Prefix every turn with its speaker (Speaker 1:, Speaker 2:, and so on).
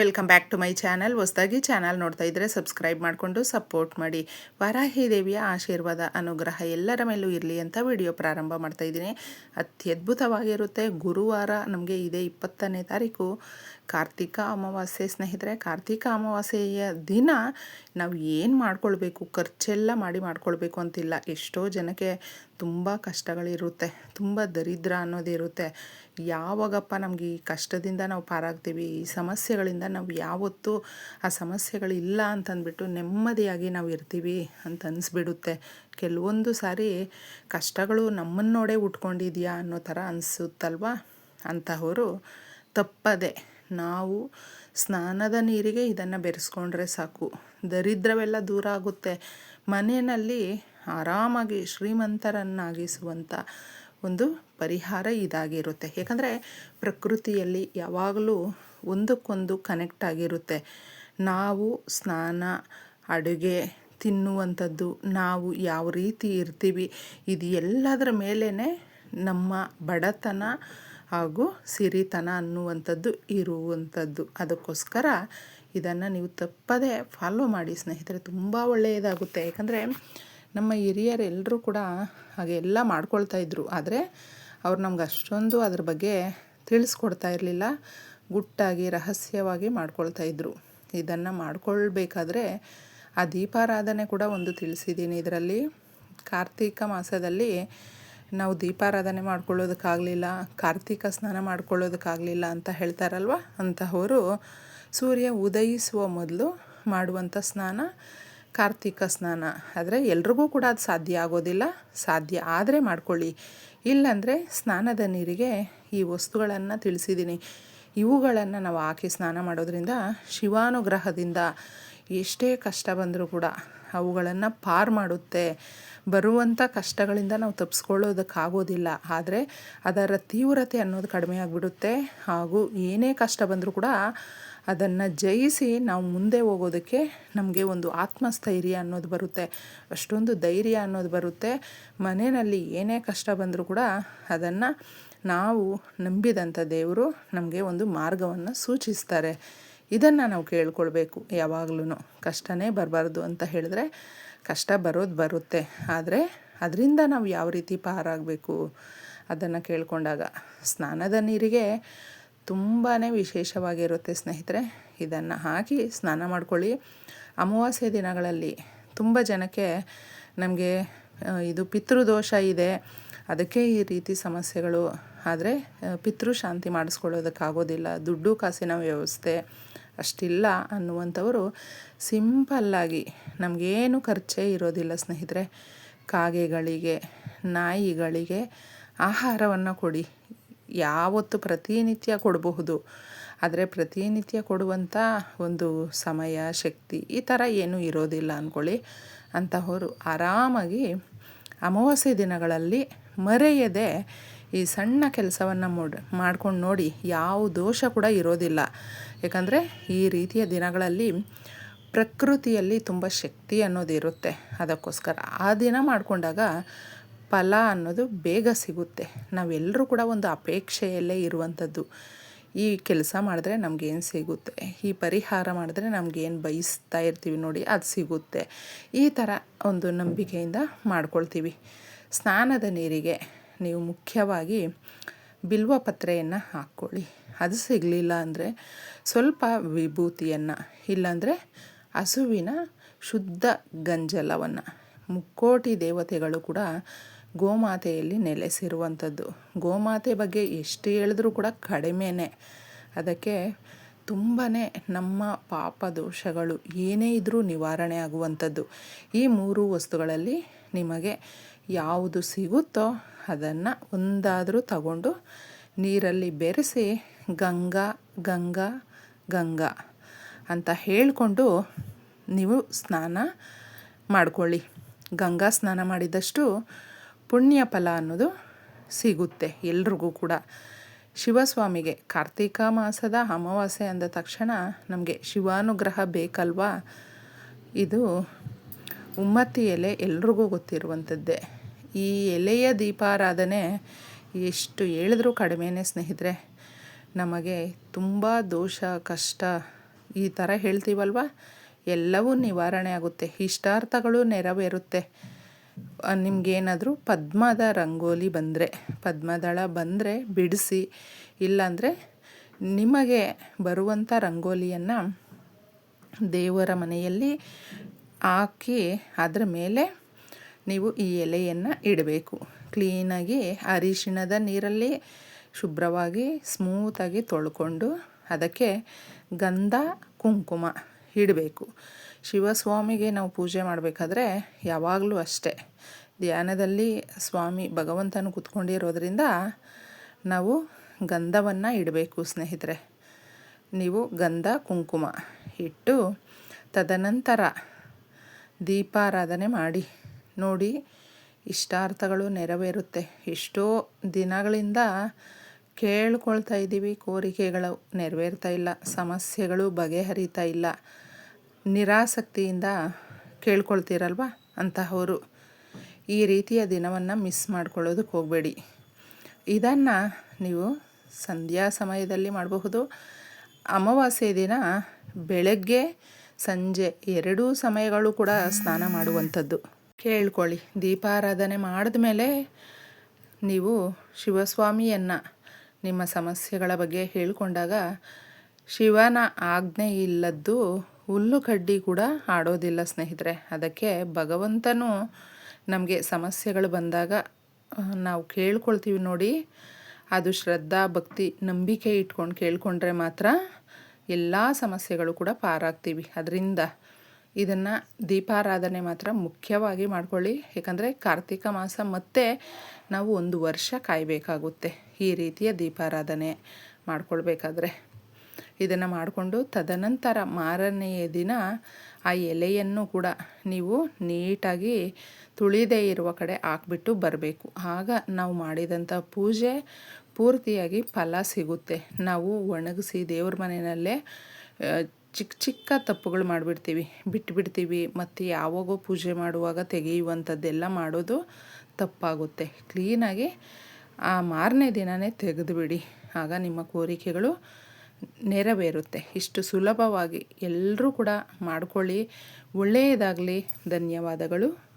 Speaker 1: Welcome back to my channel ಹೊಸದಾಗಿ channel ನೋಡ್ತಾ ಇದ್ದರೆ ಸಬ್ಸ್ಕ್ರೈಬ್ ಮಾಡಿಕೊಂಡು ಸಪೋರ್ಟ್ ಮಾಡಿ. ವಾರಾಹಿ ದೇವಿಯ ಆಶೀರ್ವಾದ, ಅನುಗ್ರಹ ಎಲ್ಲರ ಮೇಲೂ ಇರಲಿ ಅಂತ ವಿಡಿಯೋ ಪ್ರಾರಂಭ ಮಾಡ್ತಾ ಇದ್ದೀನಿ. ಅತ್ಯದ್ಭುತವಾಗಿರುತ್ತೆ ಗುರುವಾರ ನಮಗೆ ಇದೆ ಇಪ್ಪತ್ತನೇ ತಾರೀಕು. ಕಾರ್ತಿಕ ಅಮಾವಾಸ್ಯೆ ಸ್ನೇಹಿತರೆ, ಕಾರ್ತಿಕ ಅಮಾವಾಸ್ಯೆಯ ದಿನ ನಾವು ಏನು ಮಾಡ್ಕೊಳ್ಬೇಕು, ಖರ್ಚೆಲ್ಲ ಮಾಡಿ ಮಾಡ್ಕೊಳ್ಬೇಕು ಅಂತಿಲ್ಲ. ಎಷ್ಟೋ ಜನಕ್ಕೆ ತುಂಬ ಕಷ್ಟಗಳಿರುತ್ತೆ, ತುಂಬ ದರಿದ್ರ ಅನ್ನೋದಿರುತ್ತೆ ಯಾವಾಗಪ್ಪ ನಮಗೆ ಈ ಕಷ್ಟದಿಂದ ನಾವು ಪಾರಾಗ್ತೀವಿ, ಈ ಸಮಸ್ಯೆಗಳಿಂದ ನಾವು ಯಾವತ್ತೂ ಆ ಸಮಸ್ಯೆಗಳಿಲ್ಲ ಅಂತಂದ್ಬಿಟ್ಟು ನೆಮ್ಮದಿಯಾಗಿ ನಾವು ಇರ್ತೀವಿ ಅಂತ ಅನಿಸ್ಬಿಡುತ್ತೆ. ಕೆಲವೊಂದು ಸಾರಿ ಕಷ್ಟಗಳು ನಮ್ಮನ್ನು ನೋಡೇ ಉಟ್ಕೊಂಡಿದೆಯಾ ಅನ್ನೋ ಥರ ಅನಿಸುತ್ತಲ್ವ? ಅಂತಹವರು ತಪ್ಪದೆ ನಾವು ಸ್ನಾನದ ನೀರಿಗೆ ಇದನ್ನು ಬೆರೆಸ್ಕೊಂಡ್ರೆ ಸಾಕು. ದರಿದ್ರವೆಲ್ಲ ದೂರ ಆಗುತ್ತೆ. ಮನೆಯಲ್ಲಿ ಆರಾಮಾಗಿ ಶ್ರೀಮಂತರನ್ನಾಗಿಸುವಂಥ ಒಂದು ಪರಿಹಾರ ಇದಾಗಿರುತ್ತೆ. ಯಾಕಂದರೆ ಪ್ರಕೃತಿಯಲ್ಲಿ ಯಾವಾಗಲೂ ಒಂದಕ್ಕೊಂದು ಕನೆಕ್ಟ್ ಆಗಿರುತ್ತೆ. ನಾವು ಸ್ನಾನ, ಅಡುಗೆ, ತಿನ್ನುವಂಥದ್ದು, ನಾವು ಯಾವ ರೀತಿ ಇರ್ತೀವಿ, ಇದು ಎಲ್ಲದರ ಮೇಲೇ ನಮ್ಮ ಬಡತನ ಹಾಗೂ ಸಿರಿತನ ಅನ್ನುವಂಥದ್ದು ಇರುವಂಥದ್ದು. ಅದಕ್ಕೋಸ್ಕರ ಇದನ್ನು ನೀವು ತಪ್ಪದೇ ಫಾಲೋ ಮಾಡಿ ಸ್ನೇಹಿತರೆ, ತುಂಬ ಒಳ್ಳೆಯದಾಗುತ್ತೆ. ಯಾಕಂದರೆ ನಮ್ಮ ಹಿರಿಯರೆಲ್ಲರೂ ಕೂಡ ಹಾಗೆ ಎಲ್ಲ ಮಾಡ್ಕೊಳ್ತಾ ಇದ್ರು. ಆದರೆ ಅವ್ರು ನಮ್ಗೆ ಅಷ್ಟೊಂದು ಅದ್ರ ಬಗ್ಗೆ ತಿಳಿಸ್ಕೊಡ್ತಾ ಇರಲಿಲ್ಲ. ಗುಟ್ಟಾಗಿ, ರಹಸ್ಯವಾಗಿ ಮಾಡ್ಕೊಳ್ತಾ ಇದ್ರು. ಇದನ್ನು ಮಾಡ್ಕೊಳ್ಬೇಕಾದ್ರೆ ಆ ದೀಪಾರಾಧನೆ ಕೂಡ ಒಂದು ತಿಳಿಸಿದ್ದೀನಿ ಇದರಲ್ಲಿ. ಕಾರ್ತಿಕ ಮಾಸದಲ್ಲಿ ನಾವು ದೀಪಾರಾಧನೆ ಮಾಡ್ಕೊಳ್ಳೋದಕ್ಕಾಗಲಿಲ್ಲ, ಕಾರ್ತಿಕ ಸ್ನಾನ ಮಾಡ್ಕೊಳ್ಳೋದಕ್ಕಾಗಲಿಲ್ಲ ಅಂತ ಹೇಳ್ತಾರಲ್ವ? ಅಂತಹವರು ಸೂರ್ಯ ಉದಯಿಸುವ ಮೊದಲು ಮಾಡುವಂಥ ಸ್ನಾನ. ಕಾರ್ತಿಕ ಸ್ನಾನ ಆದರೆ ಎಲ್ರಿಗೂ ಕೂಡ ಅದು ಸಾಧ್ಯ ಆಗೋದಿಲ್ಲ. ಸಾಧ್ಯ ಆದರೆ ಮಾಡ್ಕೊಳ್ಳಿ. ಇಲ್ಲಾಂದರೆ ಸ್ನಾನದ ನೀರಿಗೆ ಈ ವಸ್ತುಗಳನ್ನು ತಿಳಿಸಿದ್ದೀನಿ. ಇವುಗಳನ್ನು ನಾವು ಹಾಕಿ ಸ್ನಾನ ಮಾಡೋದ್ರಿಂದ ಶಿವಾನುಗ್ರಹದಿಂದ ಎಷ್ಟೇ ಕಷ್ಟ ಬಂದರೂ ಕೂಡ ಅವುಗಳನ್ನು ಪಾರ್ ಮಾಡುತ್ತೆ. ಬರುವಂಥ ಕಷ್ಟಗಳಿಂದ ನಾವು ತಪ್ಪಿಸ್ಕೊಳ್ಳೋದಕ್ಕಾಗೋದಿಲ್ಲ ಆದರೆ ಅದರ ತೀವ್ರತೆ ಅನ್ನೋದು ಕಡಿಮೆ ಆಗಿಬಿಡುತ್ತೆ. ಹಾಗೂ ಏನೇ ಕಷ್ಟ ಬಂದರೂ ಕೂಡ ಅದನ್ನು ಜಯಿಸಿ ನಾವು ಮುಂದೆ ಹೋಗೋದಕ್ಕೆ ನಮಗೆ ಒಂದು ಆತ್ಮಸ್ಥೈರ್ಯ ಅನ್ನೋದು ಬರುತ್ತೆ. ಅಷ್ಟೊಂದು ಧೈರ್ಯ ಅನ್ನೋದು ಬರುತ್ತೆ. ಮನೆಯಲ್ಲಿ ಏನೇ ಕಷ್ಟ ಬಂದರೂ ಕೂಡ ಅದನ್ನು ನಾವು ನಂಬಿದಂಥ ದೇವರು ನಮಗೆ ಒಂದು ಮಾರ್ಗವನ್ನು ಸೂಚಿಸ್ತಾರೆ. ಇದನ್ನು ನಾವು ಕೇಳ್ಕೊಳ್ಬೇಕು ಯಾವಾಗಲೂ ಕಷ್ಟನೇ ಬರಬಾರ್ದು ಅಂತ ಹೇಳಿದ್ರೆ ಕಷ್ಟ ಬರೋದು ಬರುತ್ತೆ. ಆದರೆ ಅದರಿಂದ ನಾವು ಯಾವ ರೀತಿ ಪಾರಾಗಬೇಕು? ಅದನ್ನು ಕೇಳಿಕೊಂಡಾಗ ಸ್ನಾನದ ನೀರಿಗೆ ತುಂಬಾ ವಿಶೇಷವಾಗಿರುತ್ತೆ ಸ್ನೇಹಿತರೆ. ಇದನ್ನು ಹಾಕಿ ಸ್ನಾನ ಮಾಡ್ಕೊಳ್ಳಿ. ಅಮಾವಾಸ್ಯೆ ದಿನಗಳಲ್ಲಿ ತುಂಬ ಜನಕ್ಕೆ ನಮಗೆ ಇದು ಪಿತೃದೋಷ ಇದೆ. ಅದಕ್ಕೆ ಈ ರೀತಿ ಸಮಸ್ಯೆಗಳು ಆದರೆ ಪಿತೃ ಶಾಂತಿ ಮಾಡಿಸ್ಕೊಳ್ಳೋದಕ್ಕಾಗೋದಿಲ್ಲ ದುಡ್ಡು ಕಾಸಿನ ವ್ಯವಸ್ಥೆ ಅಷ್ಟಿಲ್ಲ ಅನ್ನುವಂಥವರು ಸಿಂಪಲ್ಲಾಗಿ ನಮಗೇನು ಖರ್ಚೇ ಇರೋದಿಲ್ಲ ಸ್ನೇಹಿತರೆ. ಕಾಗೆಗಳಿಗೆ, ನಾಯಿಗಳಿಗೆ ಆಹಾರವನ್ನು ಕೊಡಿ. ಯಾವತ್ತು ಪ್ರತಿನಿತ್ಯ ಕೊಡಬಹುದು. ಆದರೆ ಪ್ರತಿನಿತ್ಯ ಕೊಡುವಂಥ ಒಂದು ಸಮಯ, ಶಕ್ತಿ ಈ ಥರ ಏನೂ ಇರೋದಿಲ್ಲ ಅಂದ್ಕೊಳ್ಳಿ ಅಂತಹವರು ಆರಾಮಾಗಿ ಅಮಾವಾಸ್ಯೆ ದಿನಗಳಲ್ಲಿ ಮರೆಯದೆ ಈ ಸಣ್ಣ ಕೆಲಸವನ್ನು ಮೂಡ್, ಮಾಡ್ಕೊಂಡು ನೋಡಿ ಯಾವ ದೋಷ ಕೂಡ ಇರೋದಿಲ್ಲ. ಯಾಕಂದರೆ ಈ ರೀತಿಯ ದಿನಗಳಲ್ಲಿ ಪ್ರಕೃತಿಯಲ್ಲಿ ತುಂಬ ಶಕ್ತಿ ಅನ್ನೋದು ಇರುತ್ತೆ ಅದಕ್ಕೋಸ್ಕರ ಆ ದಿನ ಮಾಡಿಕೊಂಡಾಗ ಫಲ ಅನ್ನೋದು ಬೇಗ ಸಿಗುತ್ತೆ. ನಾವೆಲ್ಲರೂ ಕೂಡ ಒಂದು ಅಪೇಕ್ಷೆಯಲ್ಲೇ ಇರುವಂಥದ್ದು. ಈ ಕೆಲಸ ಮಾಡಿದ್ರೆ ನಮಗೇನು ಸಿಗುತ್ತೆ? ಈ ಪರಿಹಾರ ಮಾಡಿದ್ರೆ ನಮಗೇನು ಬಯಸ್ತಾ ಇರ್ತೀವಿ ನೋಡಿ, ಅದು ಸಿಗುತ್ತೆ. ಈ ಥರ ಒಂದು ನಂಬಿಕೆಯಿಂದ ಮಾಡ್ಕೊಳ್ತೀವಿ. ಸ್ನಾನದ ನೀರಿಗೆ ನೀವು ಮುಖ್ಯವಾಗಿ ಬಿಲ್ವ ಪತ್ರೆಯನ್ನು ಹಾಕ್ಕೊಳ್ಳಿ. ಅದು ಸಿಗಲಿಲ್ಲ ಅಂದರೆ ಸ್ವಲ್ಪ ವಿಭೂತಿಯನ್ನು, ಇಲ್ಲಾಂದರೆ ಹಸುವಿನ ಶುದ್ಧ ಗಂಜಲವನ್ನು. ಮುಕ್ಕೋಟಿ ದೇವತೆಗಳು ಕೂಡ ಗೋಮಾತೆಯಲ್ಲಿ ನೆಲೆಸಿರುವಂಥದ್ದು. ಗೋಮಾತೆ ಬಗ್ಗೆ ಎಷ್ಟು ಹೇಳಿದ್ರೂ ಕೂಡ ಕಡಿಮೆನೆ. ಅದಕ್ಕೆ ತುಂಬಾ ನಮ್ಮ ಪಾಪ ದೋಷಗಳು ಏನೇ ಇದ್ದರೂ ನಿವಾರಣೆ ಆಗುವಂಥದ್ದು. ಈ ಮೂರು ವಸ್ತುಗಳಲ್ಲಿ ನಿಮಗೆ ಯಾವುದು ಸಿಗುತ್ತೋ ಅದನ್ನು ಒಂದಾದರೂ ತಗೊಂಡು ನೀರಲ್ಲಿ ಬೆರೆಸಿ ಗಂಗಾ ಗಂಗಾ ಗಂಗಾ ಅಂತ ಹೇಳಿಕೊಂಡು ನೀವು ಸ್ನಾನ ಮಾಡಿಕೊಳ್ಳಿ. ಗಂಗಾ ಸ್ನಾನ ಮಾಡಿದಷ್ಟು ಪುಣ್ಯ ಫಲ ಅನ್ನೋದು ಸಿಗುತ್ತೆ ಎಲ್ರಿಗೂ ಕೂಡ. ಶಿವಸ್ವಾಮಿಗೆ ಕಾರ್ತಿಕ ಮಾಸದ ಅಮಾವಾಸ್ಯೆ ಅಂದ ತಕ್ಷಣ ನಮಗೆ ಶಿವಾನುಗ್ರಹ ಬೇಕಲ್ವಾ? ಇದು ಉಮ್ಮತ್ತಿ ಎಲೆ ಎಲ್ರಿಗೂ ಗೊತ್ತಿರುವಂಥದ್ದೇ. ಈ ಎಲೆಯ ದೀಪಾರಾಧನೆ ಎಷ್ಟು ಹೇಳಿದ್ರೂ ಕಡಿಮೆನೇ ಸ್ನೇಹಿತರೆ. ನಮಗೆ ತುಂಬ ದೋಷ, ಕಷ್ಟ ಈ ಥರ ಹೇಳ್ತೀವಲ್ವ? ಎಲ್ಲವೂ ನಿವಾರಣೆ ಆಗುತ್ತೆ. ಇಷ್ಟಾರ್ಥಗಳು ನೆರವೇರುತ್ತೆ. ನಿಮಗೇನಾದರೂ ಪದ್ಮದ ರಂಗೋಲಿ ಬಂದರೆ, ಪದ್ಮದಳ ಬಂದರೆ ಬಿಡಿಸಿ, ಇಲ್ಲಾಂದರೆ ನಿಮಗೆ ಬರುವಂಥ ರಂಗೋಲಿಯನ್ನು ದೇವರ ಮನೆಯಲ್ಲಿ ಹಾಕಿ ಅದರ ಮೇಲೆ ನೀವು ಈ ಎಲೆಯನ್ನು ಇಡಬೇಕು. ಕ್ಲೀನಾಗಿ ಅರಿಶಿಣದ ನೀರಲ್ಲಿ ಶುಭ್ರವಾಗಿ ಸ್ಮೂತಾಗಿ ತೊಳ್ಕೊಂಡು ಅದಕ್ಕೆ ಗಂಧ ಕುಂಕುಮ ಇಡಬೇಕು. ಶಿವಸ್ವಾಮಿಗೆ ನಾವು ಪೂಜೆ ಮಾಡಬೇಕಾದ್ರೆ ಯಾವಾಗಲೂ ಅಷ್ಟೇ. ಧ್ಯಾನದಲ್ಲಿ ಸ್ವಾಮಿ ಭಗವಂತನು ಕೂತ್ಕೊಂಡಿರೋದ್ರಿಂದ ನಾವು ಗಂಧವನ್ನು ಇಡಬೇಕು ಸ್ನೇಹಿತರೆ. ನೀವು ಗಂಧ, ಕುಂಕುಮ ಇಟ್ಟು ತದನಂತರ ದೀಪಾರಾಧನೆ ಮಾಡಿ. ನೋಡಿ, ಇಷ್ಟಾರ್ಥಗಳು ನೆರವೇರುತ್ತೆ. ಎಷ್ಟೋ ದಿನಗಳಿಂದ ಕೇಳ್ಕೊಳ್ತಾ ಇದ್ದೀವಿ, ಕೋರಿಕೆಗಳು ನೆರವೇರ್ತಾ ಇಲ್ಲ, ಸಮಸ್ಯೆಗಳು ಬಗೆಹರಿತಾ ಇಲ್ಲ. ನಿರಾಸಕ್ತಿಯಿಂದ ಕೇಳ್ಕೊಳ್ತೀರಲ್ವ? ಅಂತಹವರು ಈ ರೀತಿಯ ದಿನವನ್ನು ಮಿಸ್ ಮಾಡ್ಕೊಳ್ಳೋದಕ್ಕೆ ಹೋಗಬೇಡಿ. ಇದನ್ನು ನೀವು ಸಂಧ್ಯಾ ಸಮಯದಲ್ಲಿ ಮಾಡಬಹುದು. ಅಮಾವಾಸ್ಯೆ ದಿನ ಬೆಳಗ್ಗೆ ಸಂಜೆ ಎರಡೂ ಸಮಯಗಳು ಕೂಡ ಸ್ನಾನ ಮಾಡುವಂಥದ್ದು. ಕೇಳ್ಕೊಳ್ಳಿ. ದೀಪಾರಾಧನೆ ಮಾಡಿದ ಮೇಲೆ ನೀವು ಶಿವಸ್ವಾಮಿಯನ್ನು ನಿಮ್ಮ ಸಮಸ್ಯೆಗಳ ಬಗ್ಗೆ ಹೇಳಿಕೊಂಡಾಗ ಶಿವನ ಆಜ್ಞೆ ಇಲ್ಲದ್ದು ಹುಲ್ಲು ಕಡ್ಡಿ ಕೂಡ ಆಡೋದಿಲ್ಲ ಸ್ನೇಹಿತರೆ. ಅದಕ್ಕೆ ಭಗವಂತನು ನಮಗೆ ಸಮಸ್ಯೆಗಳು ಬಂದಾಗ ನಾವು ಕೇಳ್ಕೊಳ್ತೀವಿ ನೋಡಿ. ಅದು ಶ್ರದ್ಧಾ, ಭಕ್ತಿ, ನಂಬಿಕೆ ಇಟ್ಕೊಂಡು ಕೇಳ್ಕೊಂಡ್ರೆ ಮಾತ್ರ ಎಲ್ಲ ಸಮಸ್ಯೆಗಳು ಕೂಡ ಪಾರಾಗ್ತೀವಿ. ಅದರಿಂದ ಇದನ್ನು ದೀಪಾರಾಧನೆ ಮಾತ್ರ ಮುಖ್ಯವಾಗಿ ಮಾಡ್ಕೊಳ್ಳಿ. ಯಾಕಂದರೆ ಕಾರ್ತಿಕ ಮಾಸ ಮತ್ತೆ ನಾವು ಒಂದು ವರ್ಷ ಕಾಯಬೇಕಾಗುತ್ತೆ. ಈ ರೀತಿಯ ದೀಪಾರಾಧನೆ ಮಾಡ್ಕೊಳ್ಬೇಕಾದ್ರೆ. ಇದನ್ನು ಮಾಡಿಕೊಂಡು ತದನಂತರ ಮಾರನೆಯ ದಿನ ಆ ಎಲೆಯನ್ನು ಕೂಡ ನೀವು ನೀಟಾಗಿ ತುಳಿದೇ ಇರುವ ಕಡೆ ಹಾಕ್ಬಿಟ್ಟು ಬರಬೇಕು. ಆಗ ನಾವು ಮಾಡಿದಂಥ ಪೂಜೆ ಪೂರ್ತಿಯಾಗಿ ಫಲ ಸಿಗುತ್ತೆ. ನಾವು ಒಣಗಿಸಿ ದೇವ್ರ ಮನೆಯಲ್ಲೇ ಚಿಕ್ಕ ಚಿಕ್ಕ ತಪ್ಪುಗಳು ಮಾಡಿಬಿಡ್ತೀವಿ. ಬಿಟ್ಟುಬಿಡ್ತೀವಿ ಮತ್ತು ಯಾವಾಗೋ ಪೂಜೆ ಮಾಡುವಾಗ ತೆಗೆಯುವಂಥದ್ದೆಲ್ಲ ಮಾಡೋದು ತಪ್ಪಾಗುತ್ತೆ. ಕ್ಲೀನಾಗಿ ಆ ಮಾರನೇ ದಿನವೇ ತೆಗೆದುಬಿಡಿ. ಆಗ ನಿಮ್ಮ ಕೋರಿಕೆಗಳು ನೆರವೇರುತ್ತೆ. ಇಷ್ಟು ಸುಲಭವಾಗಿ ಎಲ್ಲರೂ ಕೂಡ ಮಾಡಿಕೊಳ್ಳಿ. ಒಳ್ಳೆಯದಾಗಲಿ. ಧನ್ಯವಾದಗಳು.